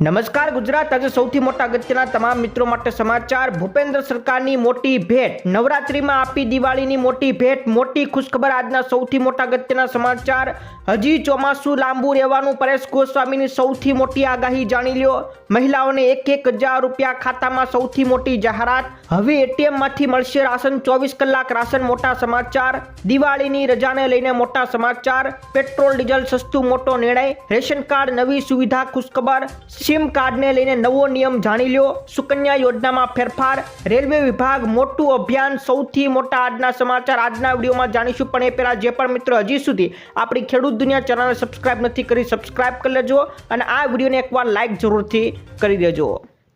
નમસ્કાર, ગુજરાત આજે સૌથી મોટા અગત્યના તમામ મિત્રો માટે સમાચાર. ભૂપેન્દ્ર સરકારની મોટી ભેટ, નવરાત્રિમાં આપી દિવાળીની મોટી ભેટ, મોટી ખુશખબર આજના સૌથી મોટા અગત્યના સમાચાર. હજી ચોમાસું લાંબુ રહેવાનું, પરેશ ગોસ્વામીની સૌથી મોટી આગાહી જાણી લ્યો. મહિલાઓને એક એક હજાર રૂપિયા ખાતામાં સૌથી મોટી જાહેરાત. હવે એટીએમમાંથી મળશે રાશન, ચોવીસ કલાક રાશન, મોટા સમાચાર. દિવાળીની રજાને લઈને મોટા સમાચાર. પેટ્રોલ, ડીઝલ, સસ્તું, મોટો નિર્ણય. રેશન કાર્ડ, નવી સુવિધા, ખુશખબર. સિમ કાર્ડને લઈને નવો નિયમ જાણી લ્યો. સુકન્યા યોજનામાં ફેરફાર. રેલવે વિભાગ મોટું અભિયાન સૌથી મોટા આજના સમાચાર આજના વિડીયોમાં જાણીશું. પણ એ પહેલાં જે પણ મિત્રો હજી સુધી આપણી ખેડૂત દુનિયા ચેનલને સબસ્ક્રાઇબ નથી કરી સબસ્ક્રાઇબ કરી લેજો અને આ વિડીયોને એકવાર લાઇક જરૂરથી કરી દેજો.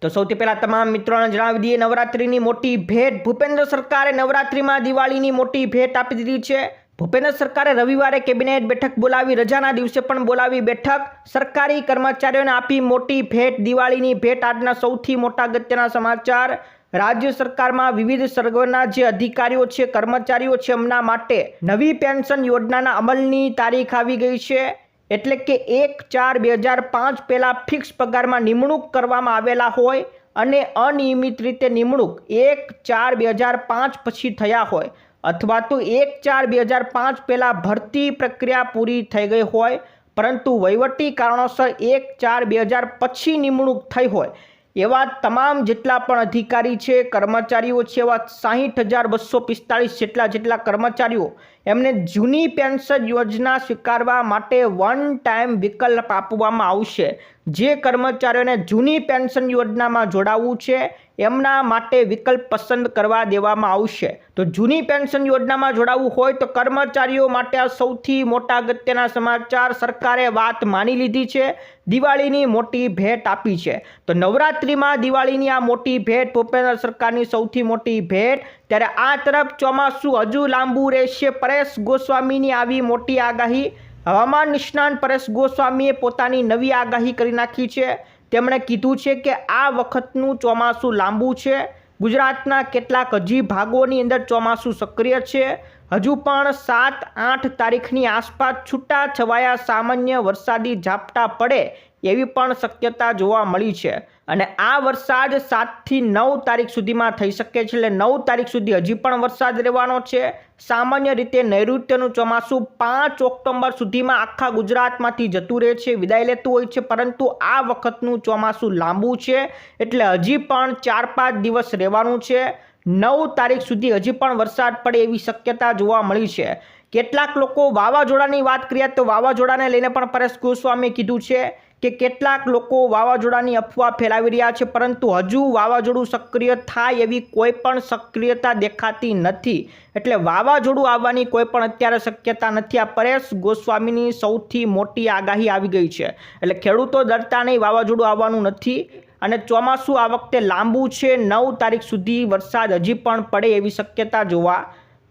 તો સૌથી પહેલાં તમામ મિત્રોને જણાવી દઈએ, નવરાત્રિની મોટી ભેટ. ભૂપેન્દ્ર સરકારે નવરાત્રિમાં દિવાળીની મોટી ભેટ આપી દીધી છે. ભૂપેન્દ્ર સરકારે રવિવારે કેબિનેટ બેઠક બોલાવી, રજાના દિવસે પણ બોલાવી બેઠક. સરકારી કર્મચારીઓને આપી મોટી ભેટ, દિવાળીની ભેટ, આજના સૌથી મોટા અગત્યના સમાચાર. રાજ્ય સરકારમાં વિવિધ સર્ગોના જે અધિકારીઓ છે, કર્મચારીઓ છે, એમના માટે નવી પેન્શન યોજનાના અમલની તારીખ આવી ગઈ છે. એટલે કે એક ચાર બે હજાર પાંચ પહેલાં ફિક્સ પગારમાં નિમણૂક કરવામાં આવેલા હોય અને અનિયમિત રીતે નિમણૂક એક ચાર બે હજાર પાંચ પછી થયા હોય. અથવા તો એક ચાર બે હજાર પાંચ પહેલાં ભરતી પ્રક્રિયા પૂરી થઈ ગઈ હોય, પરંતુ વહીવટી કારણોસર એક ચાર બે હજાર પછી નિમણૂક થઈ હોય. એવા તમામ જેટલા પણ અધિકારી છે, કર્મચારીઓ છે, એવા સાહીઠ હજાર બસો પિસ્તાળીસ જેટલા જેટલા કર્મચારીઓ, એમને જૂની પેન્શન યોજના સ્વીકારવા માટે વન ટાઈમ વિકલ્પ આપવામાં આવશે. જે કર્મચારીઓને જૂની પેન્શન યોજનામાં જોડાવવું છે એમના માટે વિકલ્પ પસંદ કરવા દેવામાં આવશે. તો જૂની પેન્શન યોજનામાં જોડાવવું હોય તો કર્મચારીઓ માટે આ સૌથી મોટા અગત્યના સમાચાર. સરકારે વાત માની લીધી છે. દિવાળીની મોટી ભેટ આપી છે. તો નવરાત્રિમાં દિવાળીની આ મોટી ભેટ ભૂપેન્દ્ર સરકારની સૌથી મોટી ભેટ. ત્યારે આ તરફ ચોમાસું હજુ લાંબુ રહેશે. પરેશ ગોસ્વામીની આવી મોટી આગાહી. હવામાન નિષ્ણાંત પરેશ ગોસ્વામીએ પોતાની નવી આગાહી કરી નાખી છે. તેમણે કીધું છે કે આ વખતનું ચોમાસું લાંબુ છે. ગુજરાતના કેટલાક હજી ભાગોની અંદર ચોમાસું સક્રિય છે. હજુ પણ સાત, આઠ તારીખની આસપાસ છૂટા છવાયા સામાન્ય વરસાદી ઝાપટા પડે એવી પણ શક્યતા જોવા મળી છે. અને આ વરસાદ સાતથી નવ તારીખ સુધીમાં થઈ શકે છે. એટલે નવ તારીખ સુધી હજી પણ વરસાદ રહેવાનો છે. સામાન્ય રીતે નૈઋત્યનું ચોમાસું પાંચ ઓક્ટોબર સુધીમાં આખા ગુજરાતમાંથી જતું રહે છે, વિદાય લેતું હોય છે. પરંતુ આ વખતનું ચોમાસું લાંબુ છે. એટલે હજી પણ ચાર પાંચ દિવસ રહેવાનું છે. નવ તારીખ સુધી હજી પણ વરસાદ પડે એવી શક્યતા જોવા મળી છે. કેટલાક લોકો વાવાઝોડાની વાત કરીએ તો વાવાઝોડાને લઈને પણ પરેશ ગોસ્વામીએ કીધું છે કે કેટલાક લોકો વાવાઝોડાની અફવા ફેલાવી રહ્યા છે, પરંતુ હજુ વાવાઝોડું સક્રિય થાય એવી કોઈ પણ સક્રિયતા દેખાતી નથી. એટલે વાવાઝોડું આવવાની કોઈ પણ અત્યારે શક્યતા નથી. આ પરેશ ગોસ્વામીની સૌથી મોટી આગાહી આવી ગઈ છે. એટલે ખેડૂતો ડરતા નહીં વાવાઝોડું આવવાનું નથી. અને ચોમાસું આ વખતે લાંબુ છે. નવ તારીખ સુધી વરસાદ હજી પણ પડે એવી શક્યતા જોવા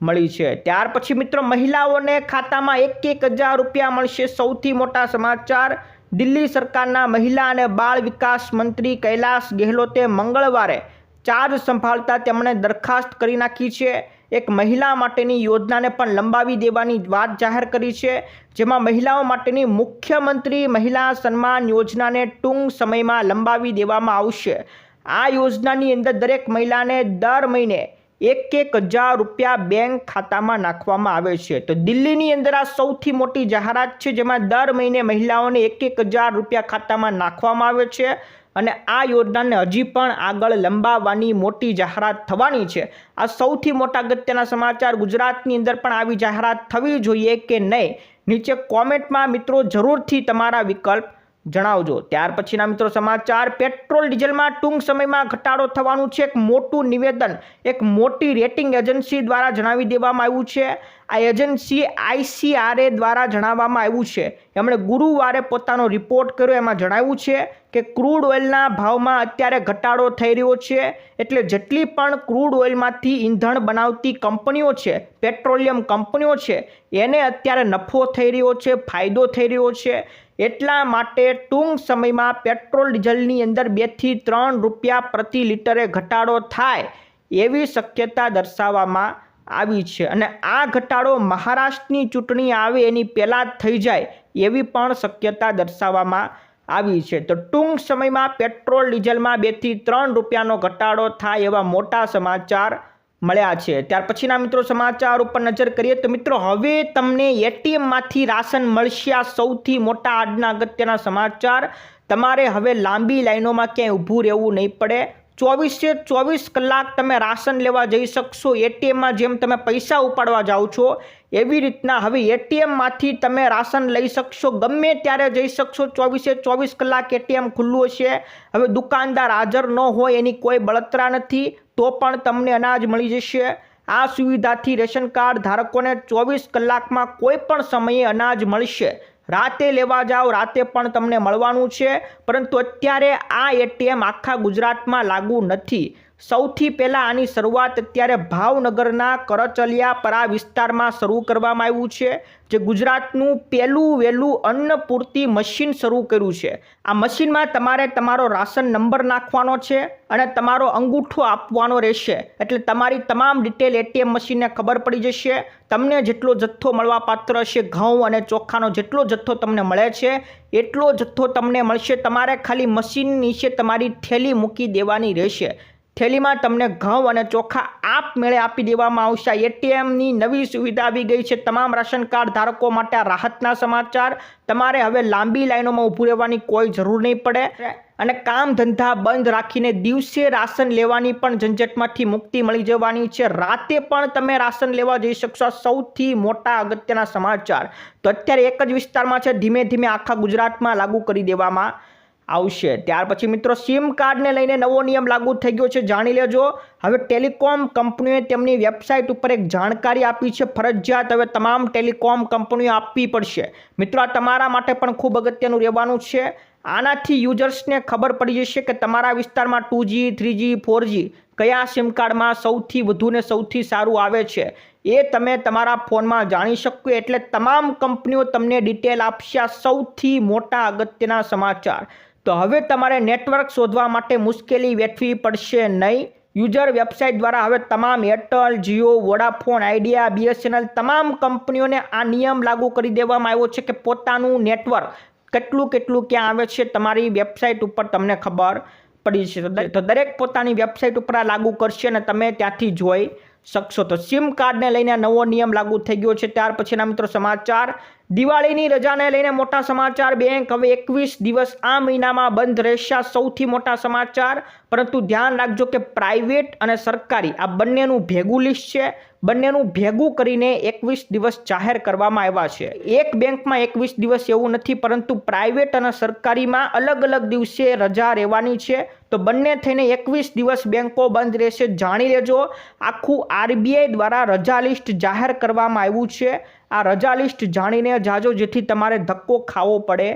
મળી છે. ત્યાર પછી મિત્રો મહિલાઓને ખાતામાં એક એક હજાર રૂપિયા મળશે. સૌથી મોટા સમાચાર, દિલ્હી સરકારના મહિલા અને બાળ વિકાસ મંત્રી કૈલાશ ગેહલોતે મંગળવારે ચાર્જ સંભાળતા તેમણે દરખાસ્ત કરી નાખી છે. એક મહિલા માટેની યોજનાને પણ લંબાવી દેવાની વાત જાહેર કરી છે, જેમાં મહિલાઓ માટેની મુખ્યમંત્રી મહિલા સન્માન યોજનાને ટૂંક સમયમાં લંબાવી દેવામાં આવશે. આ યોજનાની અંદર દરેક મહિલાને દર મહિને એક એક હજાર રૂપિયા બેંક ખાતામાં નાખવામાં આવે છે. તો દિલ્હીની અંદર આ સૌથી મોટી જાહેરાત છે, જેમાં દર મહિને મહિલાઓને એક એક હજાર રૂપિયા ખાતામાં નાખવામાં આવે છે. અને આ યોજનાને હજી પણ આગળ લંબાવવાની મોટી જાહેરાત થવાની છે. આ સૌથી મોટા અગત્યના સમાચાર ગુજરાતની અંદર પણ આવી જાહેરાત થવી જોઈએ કે નહીં? નીચે કોમેન્ટમાં મિત્રો જરૂરથી તમારા વિકલ્પ જણાવજો. ત્યાર પછીના મિત્રો સમાચાર, પેટ્રોલ ડીઝલમાં ટૂંક સમયમાં ઘટાડો થવાનું છે. એક મોટું નિવેદન, એક મોટી રેટિંગ એજન્સી દ્વારા જણાવી દેવામાં આવ્યું છે. આ એજન્સી આઈસીઆરએ દ્વારા જણાવવામાં આવ્યું છે. એમણે ગુરુવારે પોતાનો રિપોર્ટ કર્યો, એમાં જણાવ્યું છે કે ક્રૂડ ઓઇલના ભાવમાં અત્યારે ઘટાડો થઈ રહ્યો છે, એટલે જેટલી પણ ક્રૂડ ઓઇલમાંથી ઈંધણ બનાવતી કંપનીઓ છે, પેટ્રોલિયમ કંપનીઓ છે, એને અત્યારે નફો થઈ રહ્યો છે, ફાયદો થઈ રહ્યો છે. એટલા માટે ટૂંક સમયમાં પેટ્રોલ ડીઝલની અંદર બેથી ત્રણ રૂપિયા પ્રતિ લિટરે ઘટાડો થાય એવી શક્યતા દર્શાવવામાં આવી છે. અને આ ઘટાડો મહારાષ્ટ્રની ચૂંટણી આવે એની પહેલાં જ થઈ જાય એવી પણ શક્યતા દર્શાવવામાં આવી છે. તો ટૂંક સમયમાં પેટ્રોલ ડીઝલમાં બેથી ત્રણ રૂપિયાનો ઘટાડો થાય એવા મોટા સમાચાર મળ્યા છે. ત્યાર પછીના મિત્રો સમાચાર ઉપર નજર કરીએ તો મિત્રો હવે તમને એટીએમમાંથી રાશન મળશે આ સૌથી મોટા આડના અગત્યના સમાચાર. તમારે હવે લાંબી લાઈનોમાં ક્યાંય ઊભું રહેવું નહીં પડે. ચોવીસે ચોવીસ કલાક તમે રાશન લેવા જઈ શકશો. એટીએમમાં જેમ તમે પૈસા ઉપાડવા જાઓ છો, એવી રીતના હવે એટીએમમાંથી તમે રાશન લઈ શકશો. ગમે ત્યારે જઈ શકશો. ચોવીસે ચોવીસ કલાક એટીએમ ખુલ્લું હશે. હવે દુકાનદાર હાજર ન હોય એની કોઈ બળતરા નથી, તો પણ તમને અનાજ મળી જશે. આ સુવિધાથી રેશન કાર્ડ ધારકોને ચોવીસ કલાકમાં કોઈ પણ સમયે અનાજ મળશે. રાતે લેવા જાઓ, રાતે પણ તમને મળવાનું છે. પરંતુ અત્યારે આ એટીએમ આખા ગુજરાતમાં લાગુ નથી. સૌથી પહેલાં આની શરૂઆત અત્યારે ભાવનગરના કરચલિયા પરા વિસ્તારમાં શરૂ કરવામાં આવ્યું છે, જે ગુજરાતનું પહેલું વહેલું અન્નપૂર્તિ મશીન શરૂ કર્યું છે. આ મશીનમાં તમારે તમારો રાશન નંબર નાખવાનો છે અને તમારો અંગૂઠો આપવાનો રહેશે. એટલે તમારી તમામ ડિટેલ એટીએમ મશીનને ખબર પડી જશે. તમને જેટલો જથ્થો મળવાપાત્ર હશે, ઘઉં અને ચોખાનો જેટલો જથ્થો તમને મળે છે, એટલો જથ્થો તમને મળશે. તમારે ખાલી મશીન નીચે તમારી થેલી મૂકી દેવાની રહેશે. થેલીમાં તમને ઘઉં અને ચોખા આપમેળે આપી દેવામાં આવશે. એટીએમની નવી સુવિધા આવી ગઈ છે. તમામ રાશન કાર્ડ ધારકો માટે આ રાહતના સમાચાર. તમારે હવે લાંબી લાઈનોમાં ઊભું રહેવાની કોઈ જરૂર નહીં પડે. અને કામ ધંધા બંધ રાખીને દિવસે રાશન લેવાની પણ ઝંઝટમાંથી મુક્તિ મળી જવાની છે. રાતે પણ તમે રાશન લેવા જઈ શકશો. સૌથી મોટા અગત્યના સમાચાર. તો અત્યારે એક જ વિસ્તારમાં છે. ધીમે ધીમે આખા ગુજરાતમાં લાગુ કરી દેવામાં આવશે. ત્યાર પછી મિત્રો સિમ કાર્ડને લઈને નવો નિયમ લાગુ થઈ ગયો છે. જાણી લેજો. હવે ટેલિકોમ કંપનીઓએ તેમની વેબસાઇટ ઉપર એક જાણકારી આપી છે. ફરજિયાત હવે તમામ ટેલિકોમ કંપનીઓ આપવી પડશે. મિત્રો, આ તમારા માટે પણ ખૂબ અગત્યનું રહેવાનું છે. આનાથી યુઝર્સને ખબર પડી જશે કે તમારા વિસ્તારમાં two G three G four G કયા સિમ કાર્ડમાં સૌથી વધુ ને સૌથી સારું આવે છે એ તમે તમારા ફોનમાં જાણી શકો એટલે તમામ કંપનીઓ તમને ડિટેલ આપશે સૌથી મોટા અગત્યના સમાચાર. તો હવે તમારે નેટવર્ક શોધવા માટે મુશ્કેલી વેઠવી પડશે નહીં. યુઝર વેબસાઇટ દ્વારા હવે તમામ Airtel, Jio, Vodafone, Idea, BSNL તમામ કંપનીઓને આ નિયમ લાગુ કરી દેવામાં આવ્યો છે કે પોતાનું નેટવર્ક કેટલું કેટલું ક્યાં આવે છે તમારી વેબસાઇટ ઉપર તમને ખબર પડી છે તો દરેક પોતાની વેબસાઇટ ઉપર આ લાગુ કરશે અને તમે ત્યાંથી જોઈ શકશો. તો સિમ કાર્ડને લઈને નવો નિયમ લાગુ થઈ ગયો છે. ત્યાર પછીના મિત્રો સમાચાર. દિવાળીની રજાને લઈને મોટા સમાચાર, બેંક હવે એકવીસ દિવસ આ મહિનામાં બંધ રહેશે. સૌથી મોટા સમાચાર, પરંતુ ધ્યાન રાખજો કે પ્રાઇવેટ અને સરકારી આ બંનેનું ભેગું લિસ્ટ છે. બંનેનું ભેગું કરીને એકવીસ દિવસ જાહેર કરવામાં આવ્યા છે. એક બેંકમાં એકવીસ દિવસ એવું નથી, પરંતુ પ્રાઇવેટ અને સરકારીમાં અલગ અલગ દિવસે રજા રહેવાની છે. તો બંને થઈને એકવીસ દિવસ બેંકો બંધ રહેશે. જાણી લેજો, આખું આરબીઆઈ દ્વારા રજા લિસ્ટ જાહેર કરવામાં આવ્યું છે. આ રજા લિસ્ટ જાણીને જાજો જેથી તમારે ધક્કો ખાવો પડે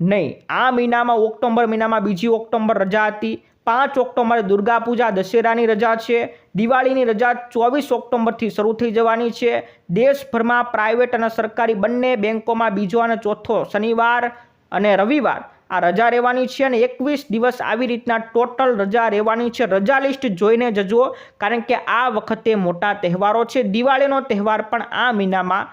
નહીં. આ મહિનામાં ઓક્ટોબર મહિનામાં બીજી ઓક્ટોબર રજા હતી. પાંચ ઓક્ટોબરે દુર્ગા પૂજા દશેરાની રજા છે. દિવાળીની રજા ચોવીસ ઓક્ટોબરથી શરૂ થઈ જવાની છે. દેશભરમાં પ્રાઇવેટ અને સરકારી બંને બેંકોમાં બીજો અને ચોથો શનિવાર અને રવિવાર આ રજા રહેવાની છે અને એકવીસ દિવસ આવી રીતના ટોટલ રજા રહેવાની છે. રજા લિસ્ટ જોઈને જજો, કારણ કે આ વખતે મોટા તહેવારો છે. દિવાળીનો તહેવાર પણ આ મહિનામાં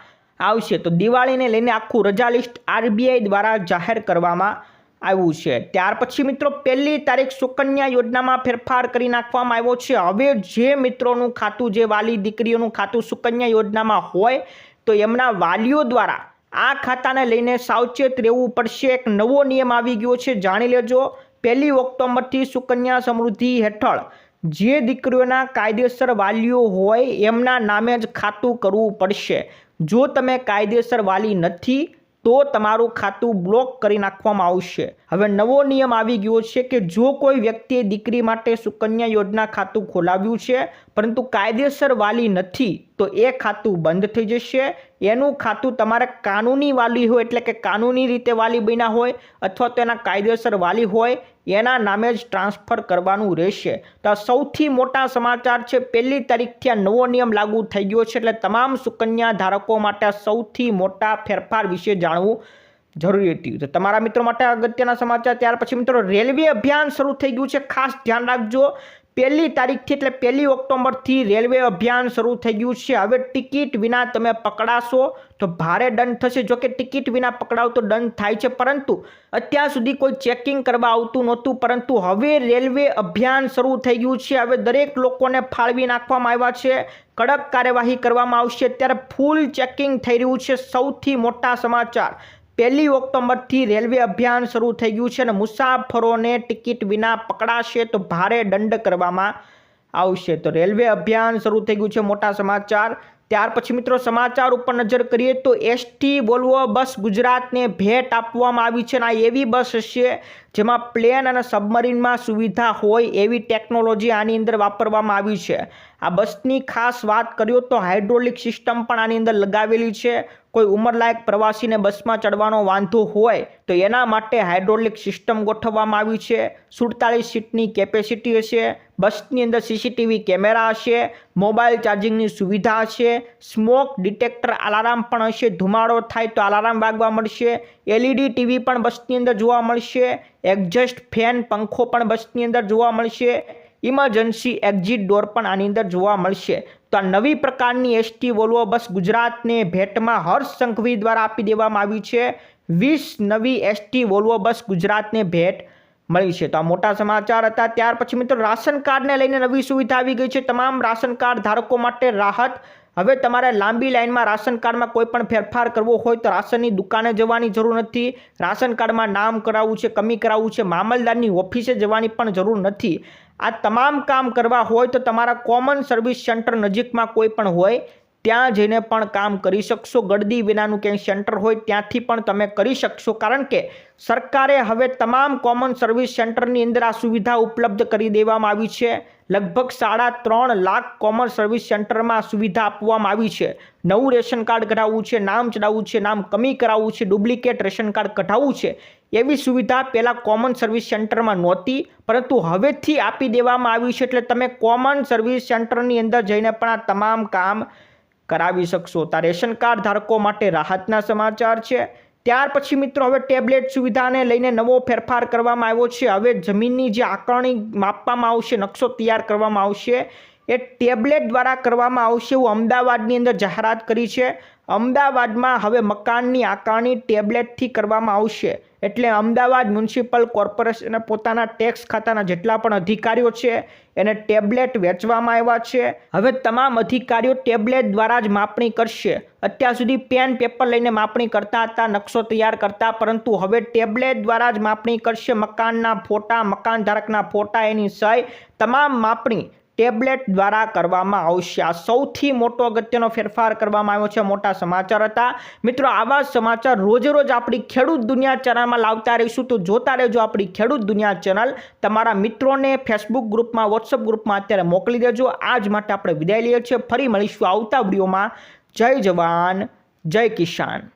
આવશે. તો દિવાળીને લઈને આખું રજા લિસ્ટ આરબીઆઈ દ્વારા જાહેર કરવામાં આવ્યું છે. ત્યાર પછી મિત્રો, પહેલી તારીખ સુકન્યા યોજનામાં ફેરફાર કરી નાખવામાં આવ્યો છે. હવે જે મિત્રોનું ખાતું, જે વાલી દીકરીઓનું ખાતું સુકન્યા યોજનામાં હોય, તો એમના વાલીઓ દ્વારા આ ખાતાને લઈને સાવચેત રહેવું પડશે. એક નવો નિયમ આવી ગયો છે. જાણી લેજો, પહેલી ઓક્ટોબરથી સુકન્યા સમૃદ્ધિ હેઠળ જે દીકરીઓના કાયદેસર વાલીઓ હોય, એમના નામે જ ખાતું કરવું પડશે. જો તમે કાયદેસર વાલી નથી, તો તમારું ખાતું બ્લોક કરી નાખવામાં આવશે. હવે નવો નિયમ આવી ગયો છે કે જો કોઈ વ્યક્તિએ દીકરી માટે સુકન્યા યોજના ખાતું ખોલાવ્યું છે, પરંતુ કાયદેસર વાલી નથી, તો એ ખાતું બંધ થઈ જશે. એનું ખાતું તમારે કાનૂની વાલી હોય એટલે કે કાનૂની રીતે વાલી બન્યા હોય અથવા તો એના કાયદેસર વાલી હોય, એના નામે જ ટ્રાન્સફર કરવાનું રહેશે. તો સૌથી મોટા સમાચાર છે, પહેલી તારીખથી આ નવો નિયમ લાગુ થઈ ગયો છે એટલે તમામ સુકન્યા ધારકો માટે સૌથી મોટા ફેરફાર વિશે જાણવું જરૂરી હતી. તો તમારા મિત્રો માટે અગત્યના સમાચાર. ત્યાર પછી મિત્રો, રેલવે અભિયાન શરૂ થઈ ગયું છે. ખાસ ધ્યાન રાખજો. પહેલી તારીખથી એટલે પહેલી ઓક્ટોબરથી રેલવે અભિયાન શરૂ થઈ ગયું છે. હવે ટિકિટ વિના તમે પકડાશો તો ભારે દંડ થશે. જોકે ટિકિટ વિના પકડાવ તો દંડ થાય છે. પરંતુ અત્યાર સુધી કોઈ ચેકિંગ કરવા આવતું નહોતું. પરંતુ હવે રેલવે અભિયાન શરૂ થઈ ગયું છે. હવે દરેક લોકોને ફાળવી નાખવામાં આવ્યા છે. કડક કાર્યવાહી કરવામાં આવશે. ત્યારે ફૂલ ચેકિંગ થઈ રહ્યું છે. સૌથી મોટા સમાચાર. પહેલી ઓક્ટોબરથી રેલવે અભિયાન શરૂ થઈ ગયું છે અને મુસાફરોને ટિકિટ વિના પકડાશે તો ભારે દંડ કરવામાં આવશે. તો રેલવે અભિયાન શરૂ થઈ ગયું છે મોટા સમાચાર. ત્યાર પછી મિત્રો સમાચાર ઉપર નજર કરીએ તો એસટી, વોલ્વો બસ ગુજરાતને ભેટ આપવામાં આવી છે અને આ એવી બસ હશે જેમાં પ્લેન અને સબમરીનમાં સુવિધા હોય એવી ટેકનોલોજી આની અંદર વાપરવામાં આવી છે. આ બસની ખાસ વાત કરીએ તો હાઇડ્રોલિક સિસ્ટમ પણ આની અંદર લગાવેલી છે. કોઈ ઉંમરલાયક પ્રવાસીને બસમાં ચડવાનો વાંધો હોય તો એના માટે હાઇડ્રોલિક સિસ્ટમ ગોઠવવામાં આવી છે. સુડતાલીસ સીટની કેપેસિટી હશે, બસની અંદર સીસીટીવી કેમેરા હશે મોબાઈલ ચાર્જિંગની સુવિધા હશે, સ્મોક ડિટેક્ટર અલાર્મ પણ હશે, ધુમાડો થાય તો અલાર્મ વાગવા મળશે, એલઈડી ટીવી પણ બસની અંદર જોવા મળશે એક્ઝસ્ટ ફેન, પંખો પણ બસની અંદર જોવા મળશે ઇમરજન્સી એક્ઝિટ ડોર પણ આની અંદર જોવા મળશે. તો આ નવી પ્રકારની એસટી વોલ્વો બસ ગુજરાતને ભેટમાં હર્ષ સંઘવી દ્વારા આપી દેવામાં આવી છે. વીસ નવી એસટી વોલ્વો બસ ગુજરાતને ભેટ મળી છે. તો આ મોટા સમાચાર હતા. ત્યાર પછી મિત્રો રાશન કાર્ડને લઈને નવી સુવિધા આવી ગઈ છે. તમામ રાશન કાર્ડ ધારકો માટે રાહત હવે તમારે લાંબી લાઇનમાં રાશન કાર્ડમાં કોઈ પણ ફેરફાર કરવો હોય તો રાશનની દુકાને જવાની જરૂર નથી. રાશન કાર્ડમાં નામ કરાવવું છે, કમી કરાવવું છે મામલદારની ઓફિસે જવાની પણ જરૂર નથી. આ તમામ કામ કરવા હોય તો તમારા કોમન સર્વિસ સેન્ટર નજીકમાં કોઈ પણ હોય, ત્યાં જઈને પણ કામ કરી શકશો. ગળદી વિનાનું ક્યાંય સેન્ટર હોય ત્યાંથી પણ તમે કરી શકશો. કારણ કે સરકારે હવે તમામ કોમન સર્વિસ સેન્ટરની અંદર આ સુવિધા ઉપલબ્ધ કરી દેવામાં આવી છે. લગભગ સાડા ત્રણ લાખ કોમન સર્વિસ સેન્ટરમાં સુવિધા આપવામાં આવી છે. નવું રેશન કાર્ડ કઢાવવું છે, નામ ચડાવવું છે, નામ કમી કરાવવું છે, ડુપ્લિકેટ રેશન કાર્ડ કઢાવવું છે, એવી સુવિધા પહેલાં કોમન સર્વિસ સેન્ટરમાં નહોતી, પરંતુ હવેથી આપી દેવામાં આવી છે એટલે તમે કોમન સર્વિસ સેન્ટરની અંદર જઈને પણ આ તમામ કામ કરાવી શકશો. તો રેશન કાર્ડ ધારકો માટે રાહતના સમાચાર છે. ત્યાર પછી મિત્રો હવે ટેબ્લેટ સુવિધાને લઈને નવો ફેરફાર કરવામાં આવ્યો છે. હવે જમીનની જે આકારણી માપવામાં આવશે, નકશો તૈયાર કરવામાં આવશે. એ ટેબ્લેટ દ્વારા કરવામાં આવશે એવું અમદાવાદની અંદર જાહેરાત કરી છે. અમદાવાદમાં હવે મકાનની આકારણી ટેબ્લેટથી કરવામાં આવશે. એટલે અમદાવાદ મ્યુનિસિપલ કોર્પોરેશને પોતાના ટેક્સ ખાતાના જેટલા પણ અધિકારીઓ છે, એને ટેબ્લેટ વેચવામાં આવ્યા છે. હવે તમામ અધિકારીઓ ટેબ્લેટ દ્વારા જ માપણી કરશે. અત્યાર સુધી પેન, પેપર લઈને માપણી કરતા હતા, નકશો તૈયાર કરતા, પરંતુ હવે ટેબ્લેટ દ્વારા જ માપણી કરશે. મકાનના ફોટા, મકાન ધારકના ફોટા એની સહી, તમામ માપણી ટેબ્લેટ દ્વારા કરવામાં આવશે. આ સૌથી મોટો અગત્યનો ફેરફાર કરવામાં આવ્યો છે મોટા સમાચાર હતા. મિત્રો, આવા સમાચાર રોજે રોજ આપણી ખેડૂત દુનિયા ચેનલમાં લાવતા રહીશું. તો જોતા રહેજો આપણી ખેડૂત દુનિયા ચેનલ. તમારા મિત્રોને ફેસબુક ગ્રુપમાં વોટ્સઅપ ગ્રુપમાં અત્યારે મોકલી દેજો. આજ માટે આપણે વિદાય લઈએ છીએ. ફરી મળીશું આવતા વિડીયોમાં. જય જવાન, જય કિસાન.